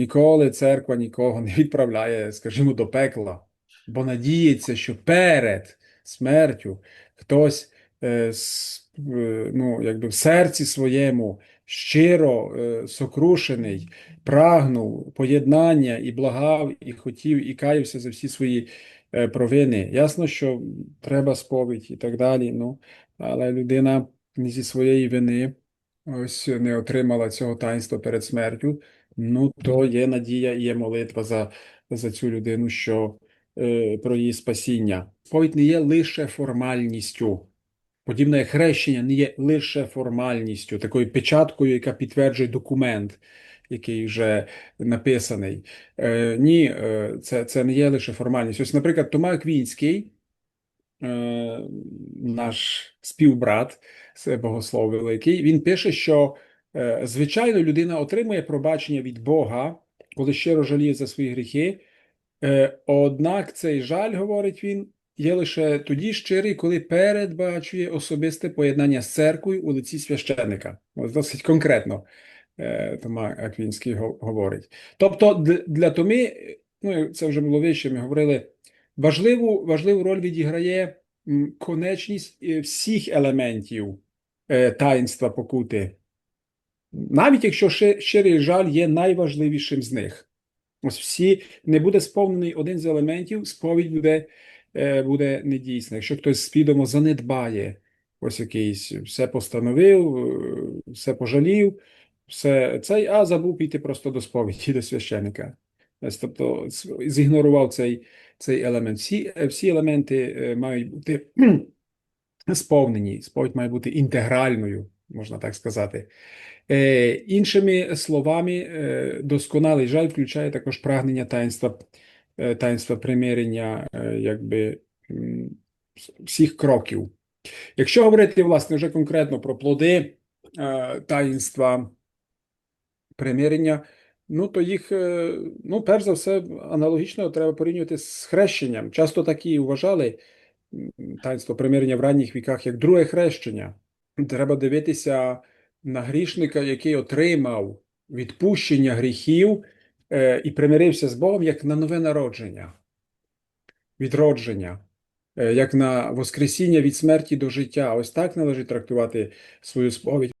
Ніколи церква нікого не відправляє, скажімо, до пекла, бо надіється, що перед смертю хтось е, с- е, ну, якби в серці своєму щиро е, сокрушений, прагнув поєднання і благав, і хотів, і каявся за всі свої е, провини. Ясно, що треба сповідь і так далі. Ну, але людина зі своєї вини ось не отримала цього таїнства перед смертю. Ну, то є надія і є молитва за, за цю людину, що е, про її спасіння. Сповідь не є лише формальністю. Подібне хрещення не є лише формальністю, такою печаткою, яка підтверджує документ, який вже написаний. Е, ні, е, це, це не є лише формальність. Ось, наприклад, Тома Аквінський, е, наш співбрат, це богослов великий, він пише, що звичайно людина отримує пробачення від Бога, коли щиро жаліє за свої гріхи. Е, Однак цей жаль, говорить він, є лише тоді щирий, коли передбачує особисте поєднання з церквою у лиці священника. Досить конкретно е, Тома Аквінський говорить. Тобто для Томи, е, ну це вже було вище, ми говорили, важливу, важливу роль відіграє конечність е, всіх елементів е, таїнства покути. Навіть якщо щи- щирий жаль є найважливішим з них. Ось всі не буде сповнений один з елементів, сповідь буде, е, буде недійсна. Якщо хтось свідомо занедбає, ось якийсь все постановив, е, все пожалів, все цей, а забув піти просто до сповіді, до священика. Тобто зігнорував цей, цей елемент. Всі, е, всі елементи мають бути сповнені. Сповідь має бути інтегральною, можна так сказати. Е, іншими словами, е, досконалий жаль включає також прагнення таїнства, е, таїнства примирення, е, якби всіх кроків. Якщо говорити, власне, вже конкретно про плоди е, таїнства примирення, ну то їх, е, ну, перш за все, аналогічно треба порівнювати з хрещенням. Часто так і вважали таїнство примирення в ранніх віках як друге хрещення. Треба дивитися на грішника, який отримав відпущення гріхів е, і примирився з Богом, як на нове народження, відродження, е, як на воскресіння від смерті до життя. Ось так належить трактувати свою сповідь.